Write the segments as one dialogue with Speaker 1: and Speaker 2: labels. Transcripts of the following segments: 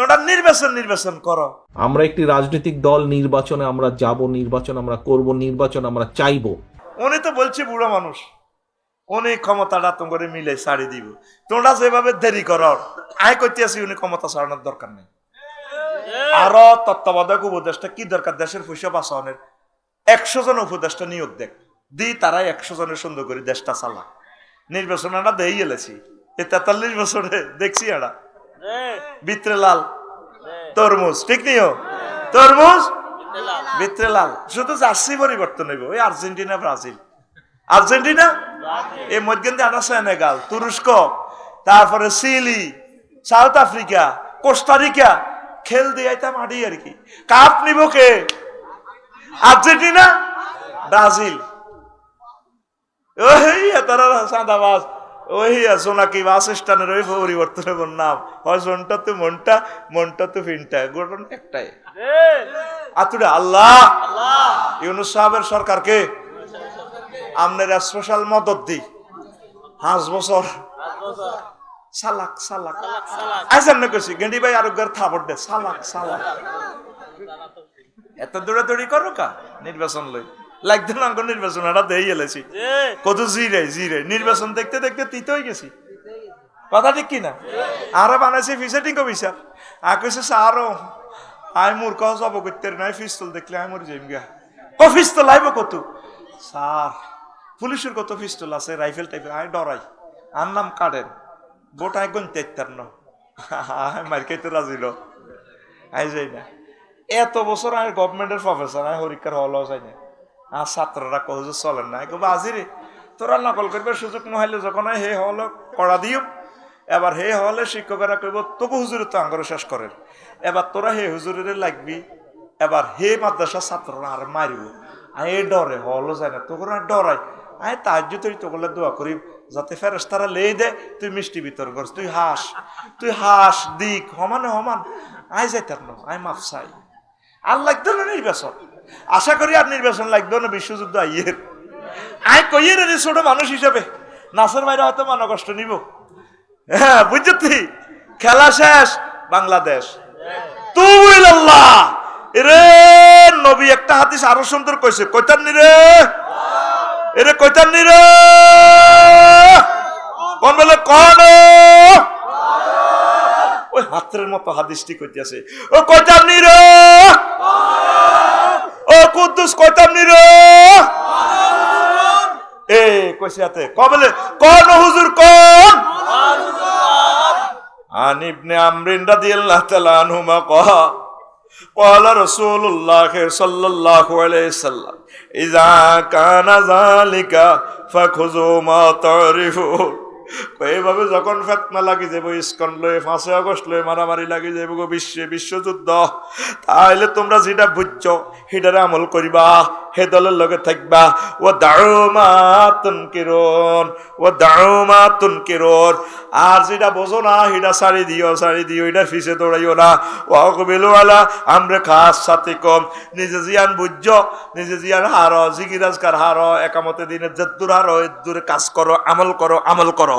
Speaker 1: তোমরা নির্বাচন নির্বাচন করো।
Speaker 2: আমরা একটি রাজনৈতিক দল নির্বাচনে আমরা যাব নির্বাচন আমরা করব নির্বাচন আমরা চাইব।
Speaker 1: উনি তো বলছে বুড়ো মানুষ উনি ক্ষমতাটা তোমাকে মিলে ছাড়ি দিব। তোমরা যেভাবে দেরি করো আয় করতে আছি উনি ক্ষমতা ছাড়ানোর দরকার নেই। আরও তত্ত্বাবধায়ক উপদেষ্টা কি দরকার? দেশের পয়সা বাঁচানোর একশো জন উপদেষ্টা নিয়োগ দেখ। দি তারাই একশো জনের সুন্দর করে দেশটা চালা নির্বাচন আমরা দেই গেলেছি এই তেতাল্লিশ বছরে দেখছি এরা। বিত্রে লাল তরমুজ ঠিক নিও। তরমুজ? বিত্রে লাল শুধু জার্সি পরিবর্তন হইব। ওই আর্জেন্টিনা ব্রাজিল। আর্জেন্টিনা? এই মধ্যে আনা সেনেগাল তুরস্ক তারপরে চিলি সাউথ আফ্রিকা কোস্টারিকা। খেল দিয়াইতাম আডি আর কি। কাপ নিব কে? আর্জেন্টিনা? ব্রাজিল। ওই তারা সাদাবাস ওই সোনাকি বাস স্ট্যান্ডের ওই তো মনটা মনটা তো একটাই। আতুরে আল্লাহ! ইউনুস সরকারকে আপনারা স্পেশাল মদত দিই পাঁচ বছর। সালাক সালাক। আইসান না কইছি গেন্ডি ভাই আরোগ্যের থাপড় দে। সালাক সালাক। এত দৌড়াদৌড়ি করো কা? নির্বাচন লই। লাগতো না আঙ্গ নির্বাচন এটা দেই এলেছি কত জিরে জিরে নির্বাচন দেখতে দেখতে তিতে হয়ে গেছি কথা ঠিক কিনা আরও বানাইছে ফিসেটিং আর কইছে আরও আই মূর্খ যাব করতে নাই পিস্তল দেখলে আই মরে যাইম গা ক পিস্তল আইব কত স্যার পুলিশের কত পিস্তল আছে রাইফেল টাইফেল আই ডরাই আর নাম কাটেন গোটা একজন তেত্তার ন মার খাইতে রাজিল আই যাই না এত বছর আমি গভর্নমেন্টের প্রফেসর আমি পরীক্ষার হল যাই না আর ছাত্ররা কহ যে চলেন না। কব আজিরে তোরা নকল করবার সুযোগ নহলে যখন হে হল করা দিও এবার হে হলে শিক্ষকেরা কইব তোকে হুজুরে তো আঙ্গরে শেষ করেন। এবার তোরা হে হুজুরের লাগবি। এবার হে মাদ্রাসা ছাত্ররা আর মারিব। আই ডরে, হলো যায় না। তোকে ডরাই। আই তার তুই তোগুলো দোয়া করি যাতে ফেরস তারা লেই দে তুই মিষ্টি বিতর করস তুই হাস তুই হাস, দিক সমানে সমান আই যাইতার ন আই মাফ চাই। আর লাগতো না নির্বাচন। আশা করি আর নির্বাচন লাগবে না, বিশ্বযুদ্ধ আইয়ের। আই কইয়ে রে ছোট মানুষ হিসাবে। নাসের বাইরে হয়তো মানব কষ্ট নিব। হ্যাঁ বুঝছি খেলা শেষ, বাংলাদেশ। তুই আল্লাহ রে নবী, একটা হাদিস আরও সুন্দর কইছে। কইতার নি রে? এরে কইতার নি রে? কোন বলে কোন? ওই হাতের মতো হাদিসটি কইতেছে। ও কইতার নি ও কুদ্দুস কইতাম নি রে এ কইছে হাতে কবলে কোন হুজুর কোন عن ابن عمرو رضي الله تعالى عنهما قال قال رسول الله صلى الله عليه وسلم إذا كان ذلك فخذوا ما تعرفون এইভাবে যখন ফেতনা লাগি যাব ইস্কন লয়ে, পাঁচই আগস্ট লয়ে মারামারি লাগি যাব গো বিশ্বে, বিশ্বযুদ্ধ। তাহলে তোমরা যেটা বুঝছ, সেটারে আমল করিবা, হে দলের লগে থাকবা। ও দাউমাতুন কিরণ ও দাউমাতুন কিরণ আর যেটা বোঝো না, সেটা সারি দিও সারি দিও, এটা ফিসে দৌড়াইও না। ও কবিলো আলা আমরা খাস সাথে কম। নিজে জিয়ান বুঝছ, নিজে জিয়ান হারো জিগিরাজকার হারো, একামতে দিনে যদ্দুর হারো, এদ্দুরে কাজ করো, আমল করো আমল করো।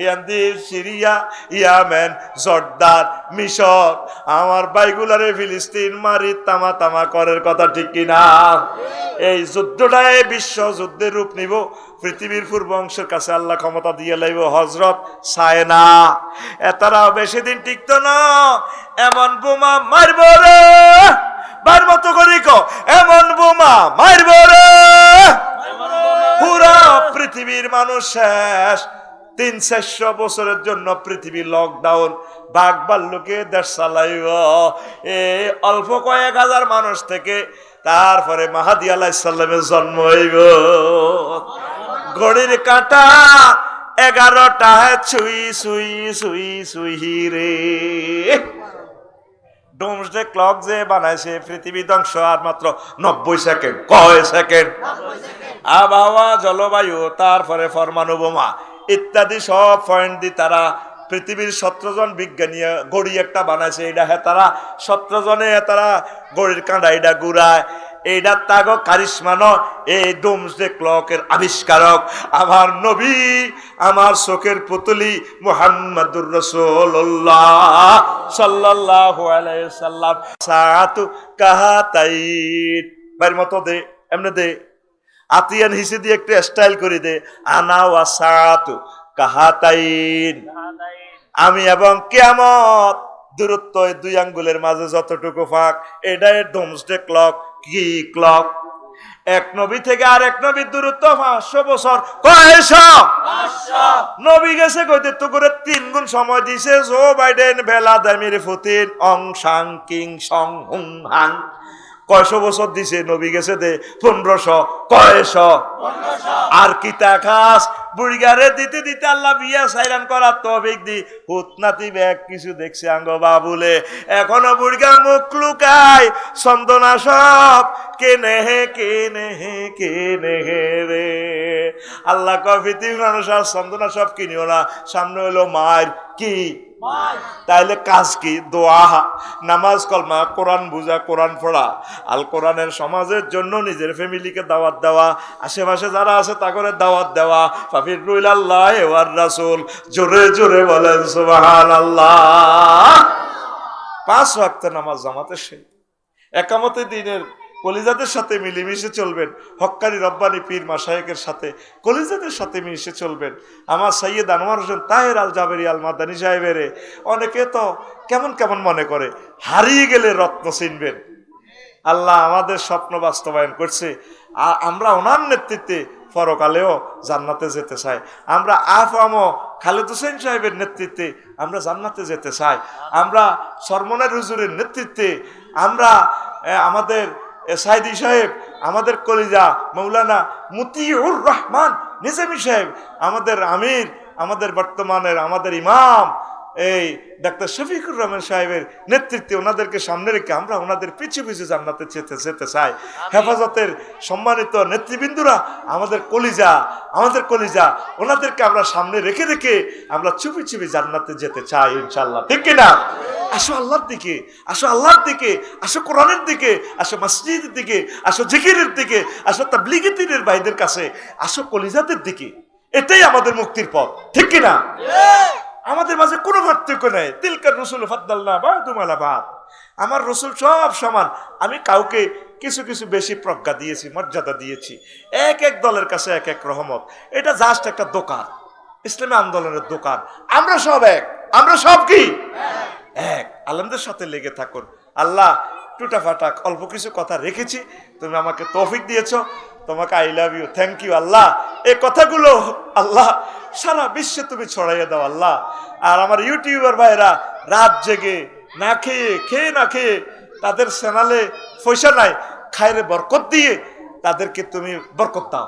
Speaker 1: ইয়ান্দি সিরিয়া, ইয়ামেন জর্দার মিশর। আমার বাইগুলারে ফিলিস্তিন মারি তামা তামা করার কথা ঠিক কিনা? এই বিশ্ব যুদ্ধের রূপ নিব। পৃথিবীর পূর্ব অংশের কাছে আল্লাহ ক্ষমতা দিয়ে লাইব। হজরত সায়না এতারা বেশি দিন টিকত না। এমন বোমা মারব রে। বার মতো করি এমন বোমা মারব রে। পুরা পৃথিবীর মানুষ শেষ। তিন চারশো বছরের জন্য পৃথিবী লকডাউন বাঘ বাল্লুকে দেশ চালাইব এই অল্প কয়েক হাজার মানুষ থেকে তারপরে মাহাদি আলাইসাল্লামের জন্ম হইব। ঘড়ির কাটা এগারোটা ছুই ছুই ছুই ছুই রে ডোমসডে ক্লক যে বানাইছে পৃথিবী ধ্বংস আর মাত্র নব্বই সেকেন্ড। কয় সেকেন্ড? আবহাওয়া জলবায়ু তারপরে পরমাণু বোমা ইত্যাদি সব পয়েন্ট দিয়ে তারা পৃথিবীর সতেরোজন বিজ্ঞানী গড়ি একটা বানাইছে। এটা হ্যাঁ তারা সতেরোজনে তারা গড়ির কাঁডা এটা গুড়ায়। এইটা তাগ কারিশমান, এই ডোমসডে ক্লকের আবিষ্কারক। আমার নবী, আমার চোখের পুতুলি মুহাম্মাদুর রসুল্লাহ আলাইহি সাল্লাম সাতু কাহাতাইত বাইর মতো দে, এমনি দে। আতিয়ান হিসে দিয়ে একটু স্টাইল করে দে। আনা ওয়াসাতু কাহাতাইন। আমি এবং কেয়ামত দূরত্ব দুই আঙ্গুলের মাঝে যতটুকু ফাঁক, এটাই ডোমসডে ক্লক কি ক্লক এক নবী থেকে আর এক নবীর দূরত্ব পাঁচশো বছর। নবী গেছে কইতে তো করে তিন গুণ সময় দিছে, Joe Biden Vladimir Putin, Aung San king সং হুং হাং। কয়শো বছর দিছে? নবী গেছে দে, পনেরোশো, কয়শ? আর কিতা খাস বুড়িগারে দিতে দিতে আল্লাহ বিয়া সাইরান করার তবিক দি। হুতনাতি ব্যাগ কিছু দেখছে আঙ্গ বাবুলে। এখনও বুড়িগা মুখ লুকায়। চন্দনা সব কেনে হে কেনে হে কেনে হে রে? আল্লাহ কয়, পৃথিবীর মানুষ আর চন্দনা সব কিনিও না। সামনে হলো মায়ের কি তাইলে কাজ কি? দোয়া। নামাজ কলমা, কোরআন বুঝা, কোরআন পড়া। আল কোরআনের সমাজের জন্য নিজের ফ্যামিলিকে দাওয়াত দেওয়া। আশেপাশে যারা আছে তাগরে দাওয়াত দেওয়া। ফাফির রুইল আল্লাহ এওয়ার রাসুল, জোরে জোরে বলেন সুবাহান আল্লাহ পাঁচ ওয়াক্ত নামাজ জামাতে সে একামতে দিনের কলিজাদের সাথে মিলেমিশে চলবেন। হক্কানি রব্বানি পীর মাসায়েকের সাথে কলিজাদের সাথে মিশে চলবেন। আমার সৈয়দ আনোয়ার হোসেন তাহের আল জাবেরি আল মাদানী সাহেবের অনেকে তো কেমন কেমন মনে করে, হারিয়ে গেলে রত্ন চিনবেন আল্লাহ আমাদের স্বপ্ন বাস্তবায়ন করছে। আমরা ওনার নেতৃত্বে পরকালেও জান্নাতে যেতে চাই। আমরা আফাম খালেদ হোসেন সাহেবের নেতৃত্বে আমরা জান্নাতে যেতে চাই। আমরা সরমনের হুজুরের নেতৃত্বে আমরা আমাদের সাইদি সাহেব, আমাদের কলিজা মৌলানা মুতিউর রহমান নিজামী সাহেব, আমাদের আমির, আমাদের বর্তমানের আমাদের ইমাম এই ডাক্তার শফিকুর রহমান সাহেবের নেতৃত্বে ওনাদেরকে সামনে রেখে আমরা ওনাদের পিছু পিছু জান্নাতে যেতে যেতে চাই। হেফাজতের সম্মানিত নেতৃবৃন্দুরা আমাদের কলিজা আমাদের কলিজা ওনাদেরকে আমরা সামনে রেখে রেখে আমরা চুপি চুপি জান্নাতে যেতে চাই ইনশাল্লাহ ঠিক কিনা আসো আল্লাহর দিকে আসো আল্লাহর দিকে আসো কোরআনের দিকে আসো মসজিদের দিকে আসো জিকিরের দিকে আসো তাবলিগি দিনের ভাইদের কাছে আসো কলিজাদের দিকে। এটাই আমাদের মুক্তির পথ। ঠিক কিনা আমাদের মাঝে কোনো পার্থক্য নেই। তিলকার রসুল ফাদ্দাল্লা বা তুমালা বাদ আমার রসুল সব সমান। আমি কাউকে কিছু কিছু বেশি প্রজ্ঞা দিয়েছি, মর্যাদা দিয়েছি। এক এক দলের কাছে এক এক রহমত। এটা জাস্ট একটা দোকান। ইসলামী আন্দোলনের দোকান। আমরা সব এক। আমরা সব কি? এক। আলমদের সাথে লেগে থাকুন। আল্লাহ টুটা ফাটাক অল্প কিছু কথা রেখেছি। তুমি আমাকে তৌফিক দিয়েছ। তোমাকে I love you thank you আল্লাহ। এই কথাগুলো, আল্লাহ, সারা বিশ্বে তুমি ছড়াইয়ে দাও, আল্লাহ। আর আমার ইউটিউবার ভাইরা রাত জেগে না খেয়ে খেয়ে না খেয়ে তাদের চ্যানেলে পয়সা নাই খায়রে বরকত দিয়ে তাদেরকে তুমি বরকত দাও।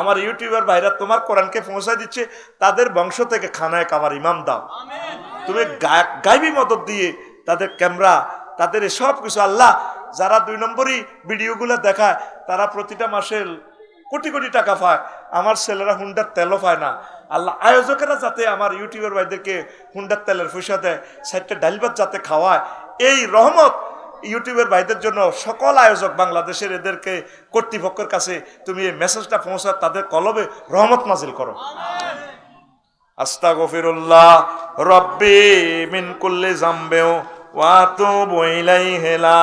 Speaker 1: আমার ইউটিউবার ভাইরা তোমার কোরআনকে পৌঁছায় দিচ্ছে, তাদের বংশ থেকে খানায় কামার ইমাম দাও। তুমি গাইবি মদত দিয়ে তাদের ক্যামেরা, তাদের সব কিছু, আল্লাহ, যারা দুই নম্বরই ভিডিওগুলো দেখায় তারা প্রতিটা মাসে কোটি কোটি টাকা পায়। আমার ছেলেরা হুন্ডার তেলও পায় না। আল্লাহ, আয়োজকেরা যাতে আমার ইউটিউবের ভাইদেরকে হুন্ডার তেলের পয়সা দেয় সাইডটা ডাইলবাদ যাতে খাওয়ায়। এই রহমত ইউটিউবের ভাইদের জন্য সকল আয়োজক বাংলাদেশের এদেরকে কর্তৃপক্ষের কাছে তুমি এই মেসেজটা পৌঁছা তাদের কলবে রহমত নাজিল করো। আস্তা আস্তাগফিরুল্লাহ রব্বি মিন কুল্লি জামবেও ওয়া তুবু ইলাইহি লা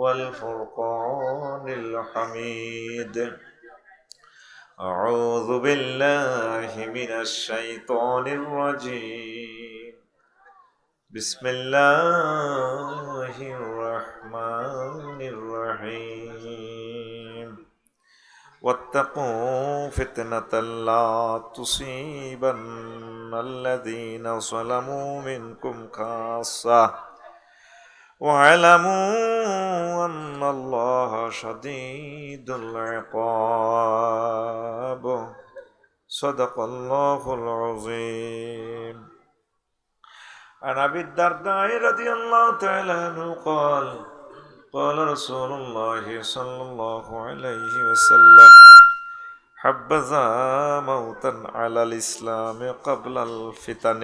Speaker 1: والفرقان الحميد. أعوذ بالله من الشيطان الرجيم. بسم الله الرحمن الرحيم. واتقوا فتنة لا تصيبن الذين ظلموا منكم خاصة. واعلموا أن الله شديد العقاب صدق الله العظيم عن ابي الدرداء رضي الله تعالى عنه قال قال رسول الله صلى الله عليه وسلم حبذا موتا على الاسلام قبل الفتن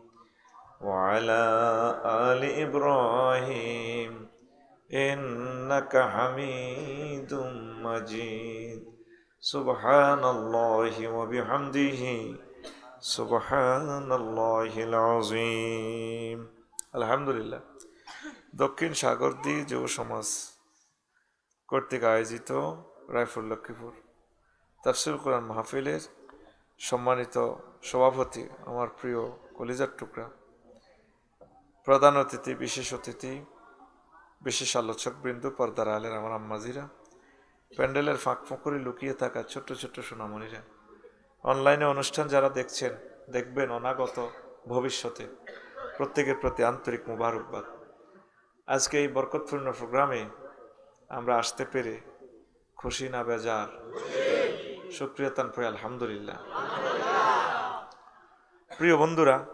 Speaker 1: وعلى آل إبراهيم إنك حميد مجيد سبحان الله وبحمده سبحان الله العظيم الحمد لله দক্ষিণ সাগরদ্বীপ যুব সমাজ কর্তৃক আয়োজিত রায়পুর লক্ষ্মীপুর তাফসিল কোরআন মাহফিলের সম্মানিত সভাপতি আমার প্রিয় কলিজার টুকরা প্রধান অতিথি, বিশেষ অতিথি, বিশেষ আলোচক বৃন্দ, পর্দার আলের আমার আম্মাজিরা, প্যান্ডেলের ফাঁক ফোঁকরে লুকিয়ে থাকা ছোট্ট ছোট্ট সোনামণিরা। অনলাইনে অনুষ্ঠান যারা দেখছেন, দেখবেন অনাগত ভবিষ্যতে প্রত্যেকের প্রতি আন্তরিক মুবারকবাদ। আজকে এই বরকতপূর্ণ প্রোগ্রামে আমরা আসতে পেরে খুশি না বেজার। সুপ্রিয়তান পরে আলহামদুলিল্লাহ। প্রিয় বন্ধুরা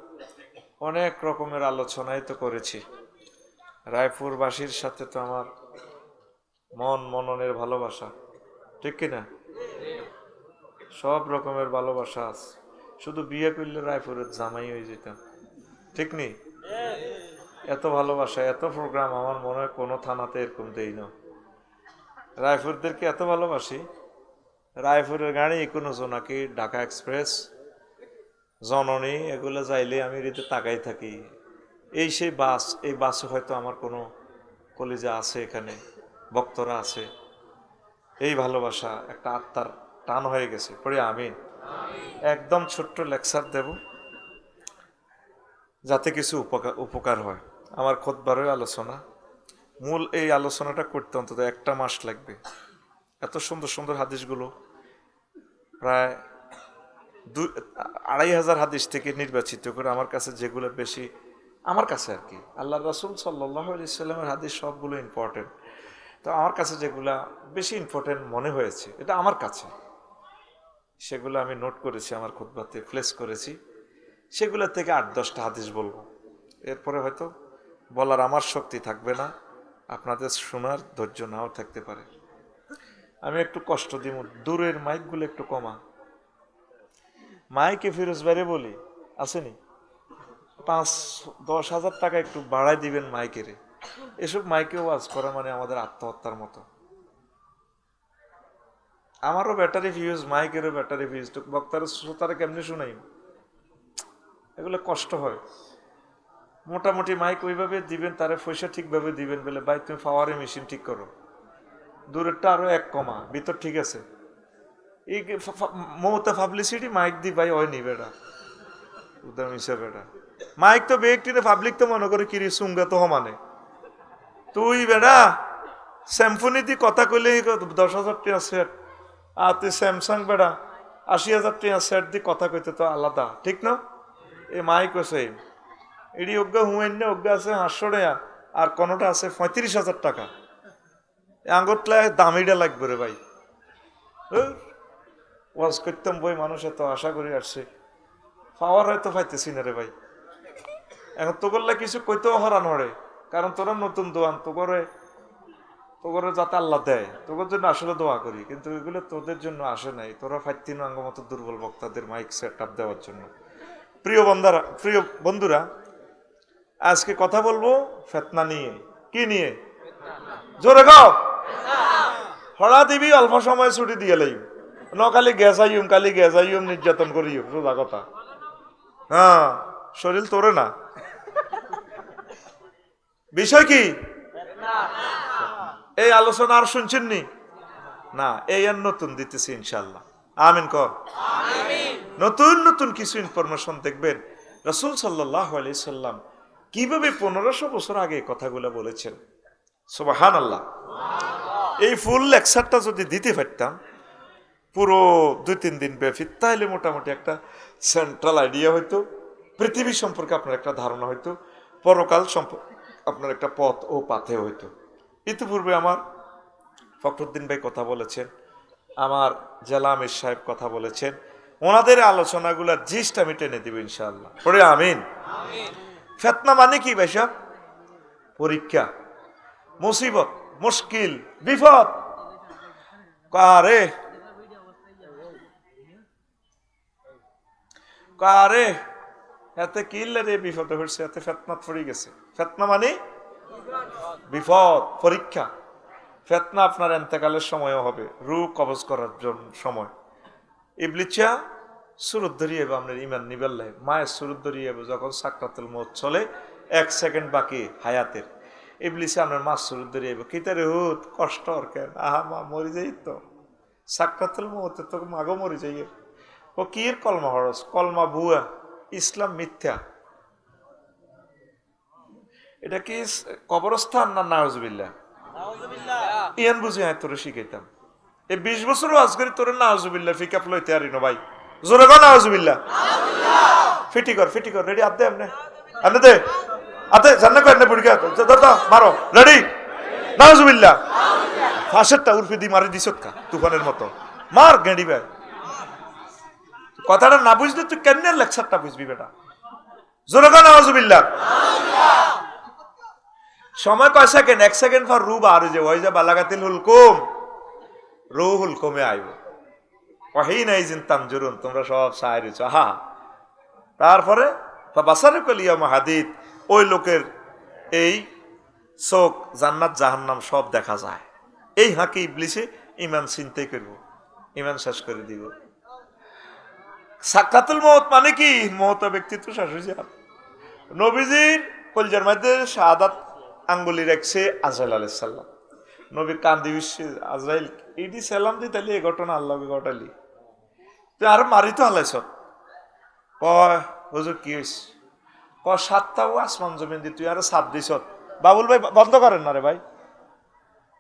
Speaker 1: অনেক রকমের আলোচনাই তো করেছি। রায়পুরবাসীর সাথে তো আমার মন মননের ভালোবাসা, ঠিক কিনা সব রকমের ভালোবাসা আছে। শুধু বিয়ে করলে রায়পুরের জামাই হয়ে যেতাম, ঠিক নেই এত ভালোবাসা, এত প্রোগ্রাম আমার মনে হয় কোনো থানাতে এরকম দেই না। রায়পুরদেরকে এত ভালোবাসি, রায়পুরের গাড়ি কোনো জোনাকি, ঢাকা এক্সপ্রেস জননী, এগুলো যাইলে আমি রীতি তাকাই থাকি। এই সেই বাস, এই বাসে হয়তো আমার কোনো কলিজা আছে এখানে বক্তরা আছে। এই ভালোবাসা একটা আত্মার টান হয়ে গেছে। পরে আমি একদম ছোট্ট লেকচার দেব, যাতে কিছু উপকার উপকার হয়। আমার খোদবারই আলোচনা। মূল এই আলোচনাটা করতে অন্তত একটা মাস লাগবে। এত সুন্দর সুন্দর হাদিসগুলো, প্রায় দুই আড়াই হাজার হাদিস থেকে নির্বাচিত করে আমার কাছে যেগুলো বেশি, আমার কাছে আর কি। আল্লাহ রসুল সাল্লাহ সাল্লামের হাদিস সবগুলো ইম্পর্টেন্ট তো আমার কাছে যেগুলা বেশি ইম্পর্টেন্ট মনে হয়েছে, এটা আমার কাছে। সেগুলো আমি নোট করেছি, আমার খুদ্বাতে প্লেস করেছি। সেগুলো থেকে আট দশটা হাদিস বলব। এরপরে হয়তো বলার আমার শক্তি থাকবে না, আপনাদের শোনার ধৈর্য নাও থাকতে পারে। আমি একটু কষ্ট দিব দূরের মাইকগুলো একটু কমা। মাইকে ফিরোজ বাইরে বলি, আসেনি? পাঁচ, দশ হাজার টাকা একটু বাড়াই দিবেন মাইকেরে এসব মাইকে ওয়াজ করা মানে আমাদের আত্মহত্যার মতো। আমারও ব্যাটারি ফিউজ মাইকেরও ব্যাটারি ফিউজ বক্তার শ্রোতারা কেমনি শুনাই? এগুলো কষ্ট হয়। মোটামুটি মাইক ওইভাবে দিবেন, তারে পয়সা ঠিকভাবে দিবেন বলে, ভাই, তুমি পাওয়ারে মেশিন ঠিক করো। দূরেরটা আরও এক কমা, ভিতর ঠিক আছে। এই মৌতা পাবলিসিটি মাইক দি ভাই ওই নিবে এটা উদাম হিসাবে এটা মাইক তো ব্যক্তিনে পাবলিক তো মনে করে কিরি সুঙ্গা তো সমানে। তুই বেড়া স্যামফোনি দি কথা কইলে দশ হাজার টাকা সেট আর তুই স্যামসাং বেড়া আশি হাজার টাকা সেট দি কথা কইতে তো আলাদা, ঠিক না? এ মাইক আছে এডি অজ্ঞা হুমাইন্য অজ্ঞা আছে হাঁসশো টাকা আর কোনোটা আছে পঁয়ত্রিশ হাজার টাকা। আঙ্গটলা দামিটা লাগবে রে ভাই। ওয়াজ করতাম বই মানুষ এত আশা করে আসছে। পাওয়ার হয়তো পাইতেছি না রে ভাই। এখন তো করলে কিছু কইতেও হরান হরে। কারণ তোরা নতুন দোয়ান তো করে তো করে যাতে আল্লাহ দেয় তোদের জন্য আসলে দোয়া করি। কিন্তু এগুলো তোদের জন্য আসে নাই। তোরা ফাইতিন আঙ্গ মতো দুর্বল বক্তাদের মাইক সেট আপ দেওয়ার জন্য। প্রিয় বন্ধারা প্রিয় বন্ধুরা, আজকে কথা বলব ফেতনা নিয়ে। কি নিয়ে? জোরে গাও হরা দিবি, অল্প সময় ছুটি দিয়ে লাইম ন কালি গেছাইম কালি গেছাইম নির্যাতন করিও সোজা কথা। হ্যাঁ শরীর তোরে না। বিষয় কি? এই আলোচনা আর শুনছেন নি? না, এই আর নতুন দিতেছি ইনশাল্লাহ আমিন কর। নতুন নতুন কিছু ইনফরমেশন দেখবেন। রসুল সাল্লাহ সাল্লাম কীভাবে পনেরোশো বছর আগে কথাগুলো বলেছেন? সুবাহান আল্লাহ এই ফুল লেকচারটা যদি দিতে পারতাম পুরো দুই তিন দিন ব্যাপী। তাহলে মোটামুটি একটা সেন্ট্রাল আইডিয়া হইতো। পৃথিবী সম্পর্কে আপনার একটা ধারণা হইতো। পরকাল সম্পর্কে আপনার একটা পথ ও পাথে হইতো। ইতিপূর্বে আমার ফখরুদ্দিন ভাই কথা বলেছেন। আমার জেলা আমির সাহেব কথা বলেছেন। ওনাদের আলোচনাগুলো জিস্ট আমি টেনে দিব ইনশাল্লাহ পরে আমিন। ফেতনা মানে কি ভাই সাহেব? পরীক্ষা মুসিবত মুশকিল বিপদ। কারে? কারে? এতে কিল্লে রে বিপদে হয়েছে এতে ফেতনাত পড়ে গেছে। ফেতনা মানে? বিপদ, পরীক্ষা। ফেতনা আপনার এন্তেকালের সময়ও হবে রু কবজ করার জন্য সময়। ইবলিচা সুরত ধরিয়ে আপনার ইমান নিবেল্লে মায়ের সুরত ধরিয়ে যখন সাকরাতুল মত চলে, এক সেকেন্ড বাকি হায়াতের। ইবলিসে আপনার মাছ সুরত ধরিয়ে কিতারে হুত? কষ্ট আর কেন? আহা মা, মরি যাই তো। সাকরাতুল মতে তো মাগো মরি যাই ও কি কলমা হরস? কলমা বুয়া ইসলাম মিথ্যা। এটা কি কবরস্থান না নাহজবিল্লা ইয়ান বুঝি হ্যাঁ তোরে শিখাইতাম। এই বিশ বছর ওয়াজ করি তোরে নাহজবিল্লা ফিকাপ লইতে আরি না ভাই। জোরে কর নাহজবিল্লা ফিটি কর ফিটি কর রেডি আদে আমনে আমনে দে। আতে জান্না কর না বুড়িকা ধর মারো। রেডি? নাহজবিল্লা ফাঁসেরটা উর্ফি দি মারি দিছত কা তুফানের মতো। মার গেঁড়ি ভাই। কথাটা না বুঝলে তুই কেন লেকচারটা বুঝবি বেটা? জোরে কর নাহজবিল্লা সময় কয় সেকেন্ড এক সেকেন্ড পর রু বার যে, ওই যে বালাগাতিল হুলকুম। রু হুলকুমে আইব। ওয়াহি নাই জিনতাম জুরুন, তোমরা সব সাহায্য হা তারপরে বাসারে কলিয়া মাহাদিদ ওই লোকের এই চোখ জান্নাত জাহান্নাম সব দেখা যায়। এই হাঁকে ইবলিসে ইমান চিন্তাই করব। ইমান শেষ করে দিব। সাক্ষাতুল মত মানে কি? মত ব্যক্তিত্ব যায় নবীজির কলজার মধ্যে শাহাদাত আঙ্গুলি রাখছে আজরাইল আলাইসাল্লাম নবী কান্দি বিশ্বে আজরাইল এইটি সালাম দি তাহলে এই ঘটনা আল্লাহ ঘটালি। তুই আর মারি তো হালাইছ কয়, হুজুর কি হয়েছে ক সাতটা ও আসমান জমিন দি তুই আরও সাপ দিছ। বাবুল ভাই বন্ধ করেন না রে ভাই।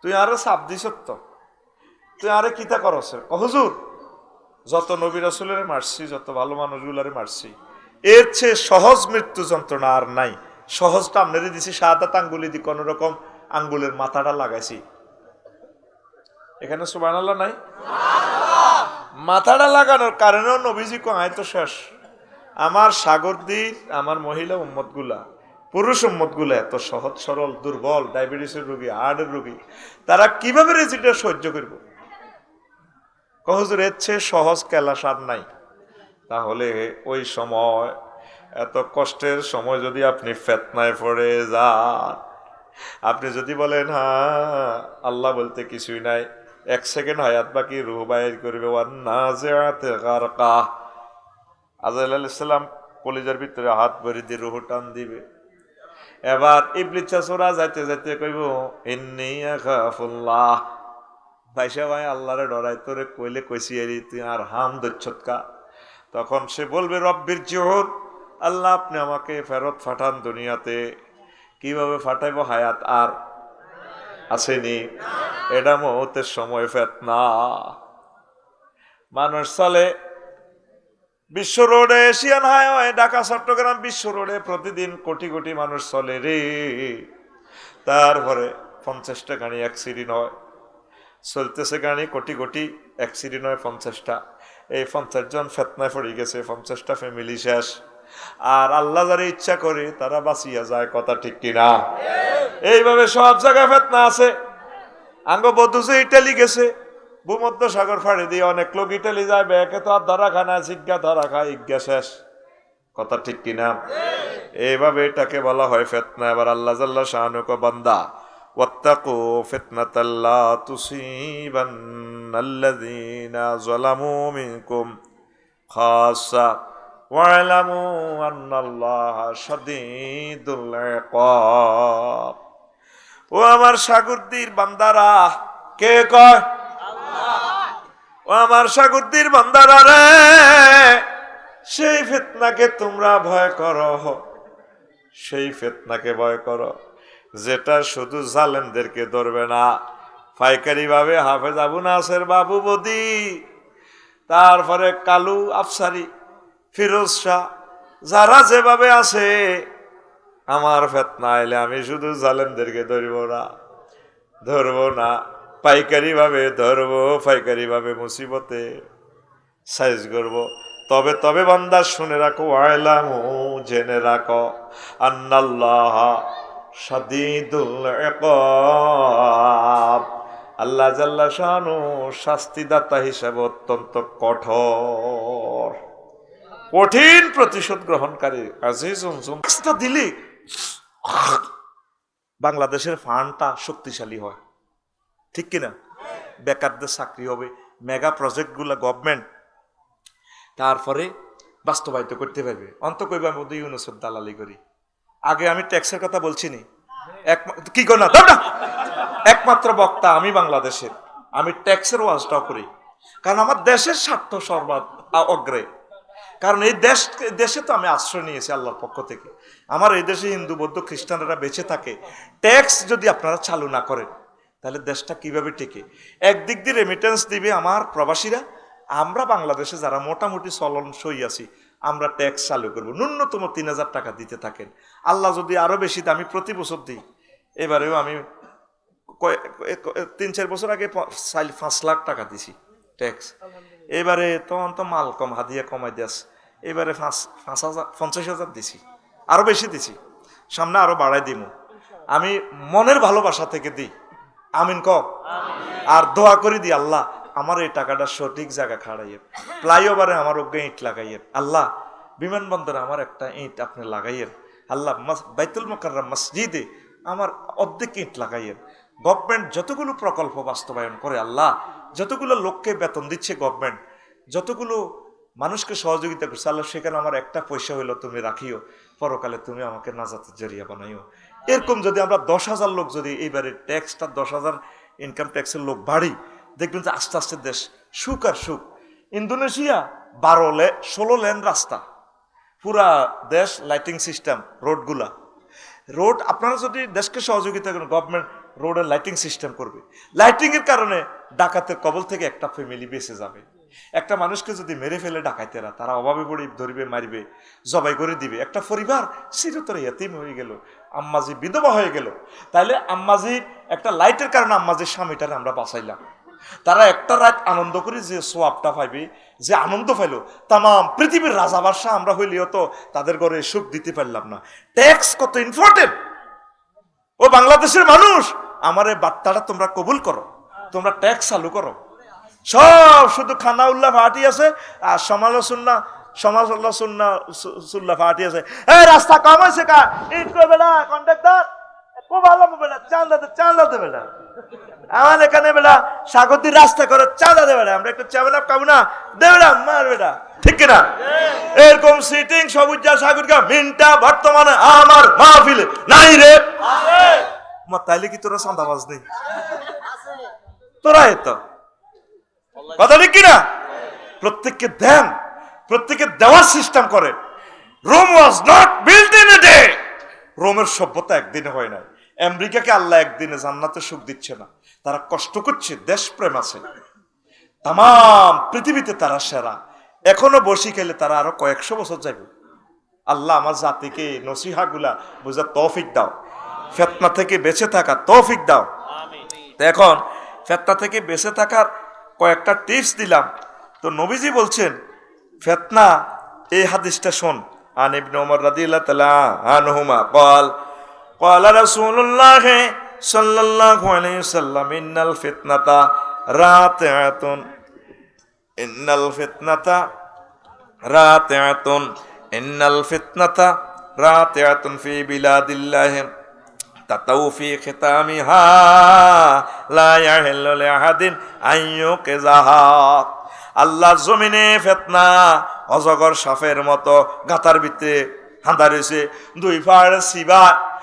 Speaker 1: তুই আরও সাপ দিছ তো। তুই আরে কিতা করস? হুজুর যত নবী রসুলের মারছি, যত ভালো মানুষগুলারে মারছি, এর চেয়ে সহজ মৃত্যু যন্ত্রণা আর নাই। সহজটা আপনারে দিছি সাদা আঙ্গুলি দি, কোন রকম আঙ্গুলের মাথাটা লাগাইছি। এখানে সুবান নাই? মাথাটা লাগানোর কারণেও নবীজি কয় তো শেষ। আমার সাগরদ্বীপ আমার মহিলা উম্মতগুলা পুরুষ উম্মতগুলা এত সহজ, সরল, দুর্বল, ডায়াবেটিসের রোগী, হার্টের রোগী, তারা কীভাবে রেজিটা সহ্য করব? কহজুর এর চেয়ে সহজ কেলাস আর নাই। তাহলে ওই সময়, এত কষ্টের সময় যদি আপনি ফেতনায় পড়ে যান, আপনি যদি বলেন হ্যাঁ আল্লাহ বলতে কিছুই নাই, এক সেকেন্ড হায়াত বাকি, রুহ বাইর করবে ওয়ান নাজিআতে গারকা। আজাইল আলাইসাল্লাম কলিজার ভিতরে হাত ভরি দিয়ে রুহ টান দিবে। এবার ইবলিচ্ছা সোরা যাইতে যাইতে কইব, ইন্নি আখাফুল্লাহ। ভাইসা ভাই, আল্লাহরে ডরাই তোরে কইলে কইছি, এরি তুই আর হাম দচ্ছৎকা তখন সে বলবে, রব্বির জোহর, আল্লাহ আপনি আমাকে ফেরত ফাটান দুনিয়াতে। কীভাবে ফাটাইব হায়াত আর আসেনি। এটা মহতের সময়, ফেতনা। মানুষ চলে, বিশ্ব রোডে, এশিয়ান হাইওয়ে, ঢাকা, চট্টগ্রাম, বিশ্ব রোডে প্রতিদিন কোটি কোটি মানুষ চলে রে। তারপরে পঞ্চাশটা গাড়ি অ্যাক্সিডেন্ট হয় চলতেছে গাড়ি কোটি কোটি অ্যাক্সিডেন্ট হয় পঞ্চাশটা। এই পঞ্চাশ জন ফেতনায় পড়ে গেছে, পঞ্চাশটা ফ্যামিলি শেষ। আর আল্লাহ যারা ইচ্ছা করে, তারা বাঁচিয়া যায়, কথা ঠিক কিনা। এইভাবে সব জায়গায় ফেতনা আছে। আঙ্গ বধুছে ইটালি গেছে ভূমধ্য সাগর ফাড়ি দিয়ে অনেক লোক ইটালি যায় ব্যাকে তো আর ধরা খানা জিজ্ঞা ধরা খায়, ইজ্ঞা শেষ। কথা ঠিক কিনা? এইভাবে এটাকে বলা হয় ফেতনা। এবার আল্লাহ জাল্লা শাহানুক বান্দা واتقوا فتنة لا تصيبن الذين ظلموا منكم خاصة واعلموا أن الله شديد العقاب ও আমার সাগরদির বান্দারা কে কয় ও আমার সাগরদির বান্দারা রে সেই ফিতনাকে তোমরা ভয় করো সেই ফিতনাকে ভয় করো যেটা শুধু জালেমদেরকে ধরবে না। পাইকারি ভাবে হাফেজ আবু নাসের বাবু বদি, তারপরে কালু আফসারি, ফিরোজ শাহ, যারা যেভাবে আছে, আমার ফেতনা এলে আমি শুধু জালেমদেরকে ধরব না, ধরবো না। পাইকারি ভাবে ধরবো পাইকারি ভাবে মুসিবতে সাইজ করব। তবে তবে বান্দা শুনে রাখো, আয়লাম, জেনে রাখো, আন্নাল্লাহ সাদিদুল আল্লাহ জাল্লা শানু শাস্তিদাতা হিসাবে অত্যন্ত কঠোর। কঠিন প্রতিশোধ গ্রহণকারী আজিজ রাস্তা দিলি বাংলাদেশের ফান্ডটা শক্তিশালী হয়। ঠিক কিনা? বেকারদের চাকরি হবে, মেগা প্রজেক্টগুলো গভর্নমেন্ট তারপরে বাস্তবায়িত করতে পারবে। অন্ত কইবার মধ্যে ইউনুসের দালালি করি। আগে আমি ট্যাক্সের কথা বলছি নি কি কর না না। একমাত্র বক্তা আমি বাংলাদেশের। আমি ট্যাক্সের ওয়াজটাও করি। কারণ আমার দেশের স্বার্থ সর্বাত অগ্রে। কারণ এই দেশ দেশে তো আমি আশ্রয় নিয়েছি আল্লাহর পক্ষ থেকে। আমার এই দেশে হিন্দু, বৌদ্ধ, খ্রিস্টানরা বেঁচে থাকে। ট্যাক্স যদি আপনারা চালু না করেন, তাহলে দেশটা কীভাবে টেকে? একদিক দিয়ে রেমিটেন্স দিবে আমার প্রবাসীরা। আমরা বাংলাদেশে যারা মোটামুটি চলন সই আছি আমরা ট্যাক্স চালু করব। ন্যূনতম তিন হাজার টাকা দিতে থাকেন। আল্লাহ যদি আরও বেশি আমি প্রতি বছর দিই। এবারেও আমি তিন চার বছর আগে পাঁচ লাখ টাকা দিছি ট্যাক্স। এবারে তখন তো মাল কম হাদিয়া কমাই দিয়াস এবারে পাঁচ পাঁচ হাজার পঞ্চাশ হাজার দিছি। আরও বেশি দিছি। সামনে আরও বাড়াই দিব আমি মনের ভালোবাসা থেকে দিই। আমিন ক আর দোয়া করে দিই আল্লাহ। আমার এই টাকাটা সঠিক জায়গা খাড়াইয়ের। ফ্লাইওভারে আমার অজ্ঞে ইট লাগাইয়ের। আল্লাহ, বিমানবন্দরে আমার একটা ইট আপনি লাগাইয়ের। আল্লাহ বাইতুল মোকাররাম মসজিদে আমার অর্ধেক ইট লাগাইয়ের। গভর্নমেন্ট যতগুলো প্রকল্প বাস্তবায়ন করে, আল্লাহ, যতগুলো লোককে বেতন দিচ্ছে গভর্নমেন্ট, যতগুলো মানুষকে সহযোগিতা করছে, আল্লাহ, সেখানে আমার একটা পয়সা হইল তুমি রাখিও। পরকালে তুমি আমাকে নাজাতের জরিয়া বানাইও। এরকম যদি আমরা দশ হাজার লোক যদি এইবারে ট্যাক্সটা দশ হাজার ইনকাম ট্যাক্সের লোক বাড়ি দেখবেন যে আস্তে আস্তে দেশ সুখ আর সুখ। ইন্দোনেশিয়া বারো লে ষোলো লেন রাস্তা। পুরা দেশ লাইটিং সিস্টেম রোডগুলা রোড আপনারা যদি দেশকে সহযোগিতা করেন গভর্নমেন্ট রোডের লাইটিং সিস্টেম করবে। লাইটিং এর কারণে ডাকাতের কবল থেকে একটা ফ্যামিলি বেঁচে যাবে। একটা মানুষকে যদি মেরে ফেলে ডাকাইতেরা তারা অভাবে পড়ে ধরিবে, মারিবে, জবাই করে দিবে। একটা পরিবার চিরতরে এতিম হয়ে গেল, আম্মাজি বিধবা হয়ে গেল। তাইলে আম্মাজির একটা লাইটের কারণে আম্মাজির স্বামীটারে আমরা বাঁচাইলাম। তারা একটা রাত আনন্দ করে যে সোয়াবটা পাইবে, যে আনন্দ পাইলো, তামাম পৃথিবীর রাজা বাদশাহ আমরা হইলেও তো তাদের ঘরে সুখ দিতে পারলাম না। ট্যাক্স কত ইম্পর্টেন্ট ও বাংলাদেশের মানুষ, আমার এই বার্তাটা তোমরা কবুল করো, তোমরা ট্যাক্স চালু করো। সব শুধু খানা উল্লাহ ফাটি আছে আর সমালোচনা সমালোচনা সুল্লাহ ফাটি আছে। এই রাস্তা কম হয়েছে কা? ইট করবে না কন্ট্রাক্টর খুব ভালো বেটা চাঁদা দে চাঁদা দে বেটা আমার এখানে বেটা স্বাগতিক রাস্তা করে চাঁদা দেবে আমরা একটু চাবেন খাব না। দে বেটা মার বেটা ঠিক কিনা? এরকম সিটিং সবুজ যা সাগরিকা মিনটা বর্তমানে আমার মাহফিলে। নাই রে। তাইলে কি তোরা চাঁদাবাজ নেই? তোরা এত কথা ঠিক কিনা? প্রত্যেককে দেন, প্রত্যেককে দেওয়ার সিস্টেম করে। Rome was not build in a day রোমের সভ্যতা একদিনে হয় না আমেরিকাকে আল্লাহ একদিনে জান্নাতে সুখ দিচ্ছে না তারা কষ্ট করছে দেশপ্রেম আছে তাম পৃথিবীতে তারা সেরা এখনো বসি খেলে তারা আরো কয়েকশো বছর যাবে আল্লাহ আমার জাতিকে নসিহাগুলা বুঝার তৌফিক দাও ফেতনা থেকে বেঁচে থাকা তৌফিক দাও তো এখন ফেতনা থেকে বেঁচে থাকার কয়েকটা টিপস দিলাম তো নবীজি বলছেন ফেতনা এই হাদিসটা শোন আন ইবনে ওমর রাদিয়াল্লাহু তাআলা আনহুমা قال কলা রসুল্লাহ সাল্লাম ইন্নাল ফিতনাতা রাত আতন ইন্নাল ফিতনাতা রাত আতন ইন্নাল ফিতনাতা রাত আতন ফি বিলাদিল্লাহ আল্লাহ জমিনে ফেতনা, অজগর সাফের মতো গাতার ভিতরে হাঁদা রয়েছে। দুই ফাড় সিবা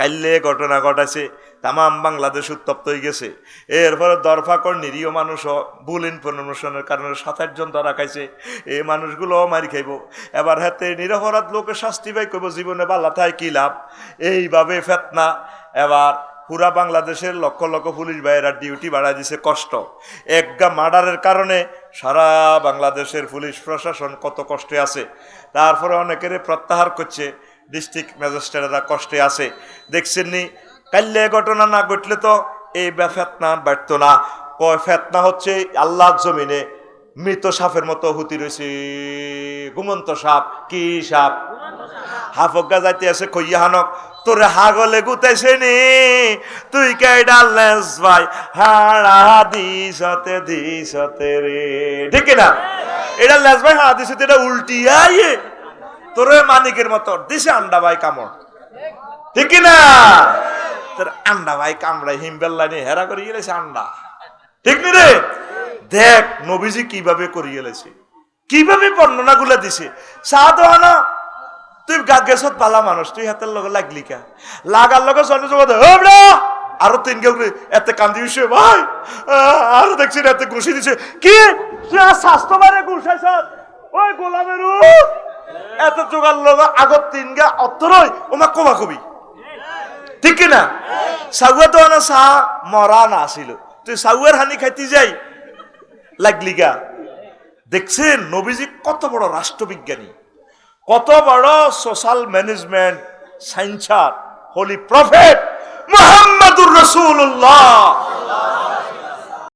Speaker 1: কাল্লে ঘটনা ঘটাছে তামাম বাংলাদেশ উত্তপ্ত হয়ে গেছে। এরপরে দরফাকর নিরীহ মানুষ ভুল ইনফরমেশনের কারণে সাত আটজন ধরা খাইছে, এই মানুষগুলো মারি খাইব। এবার হাতে নিরপরাধ লোকের শাস্তি পাই কইব জীবনে বালা থাই কি লাভ? এইভাবে ফেতনা। এবার পুরা বাংলাদেশের লক্ষ লক্ষ পুলিশ ভাইয়েরা ডিউটি বাড়াই দিছে কষ্ট। একগা মার্ডারের কারণে সারা বাংলাদেশের পুলিশ প্রশাসন কত কষ্টে আছে। তারপরে অনেকেরে প্রত্যাহার করছে। ডিস্ট্রিক্ট ম্যাজিস্ট্রেটরা কষ্টে আছে। দেখছেন নি কাল্লে ঘটনা না ঘটলে তো এই ফেতনা বাড়তো না। কয় ফেতনা হচ্ছে আল্লাহর জমিনে মৃত সাপের মতো হুতি রয়েছে। ঘুমন্ত সাপ, কি সাপ? হাফকা যাইতে আছে, কইয়া হানক, তোরে হাগলে গুতাইছে নি তুই কেডা লেস ভাই? হাড়া দিসতে দিসতে রে। ঠিক না এটা লেস ভাই হাড়া দিসতে এটা উল্টিয়া তোরে মানিকের মতো, দিছে আন্ডা ভাই কামড়। ঠিক না? তোর আন্ডা ভাই কামড়াই হিমবেল্লা নিয়ে হেরা করে গেলেছে আন্ডা। ঠিক নি রে? দেখ, নবীজি কীভাবে করিয়ে গেলেছে। কীভাবে বর্ণনা গুলা দিছে সাধনা তুই গেছত পালা মানুষ, তুই হাতের লগে লাগলি কা? লাগার লগে চলে জগতে আরও তিন কেউ এতে কান্দি দিছে ভাই! আরও দেখছি এতে ঘুষি দিছে। কি? তুই আর স্বাস্থ্য বারে ঘুষাইছ ওই গোলামের এত জোগার লগে আগত তিন গা অত্তরই ওমা কমা কবি ঠিক কি না? সাগুয়া তো না সা মরা না আসিল। তুই সাগুয়ার হানি খাইতে যাই। লাগলি গা। দেখছেন নবীজি কত বড় রাষ্ট্রবিজ্ঞানী। কত বড় সোশ্যাল ম্যানেজমেন্ট সাইন্সার হোলি প্রফেট মোহাম্মদুর রসুল্লাহ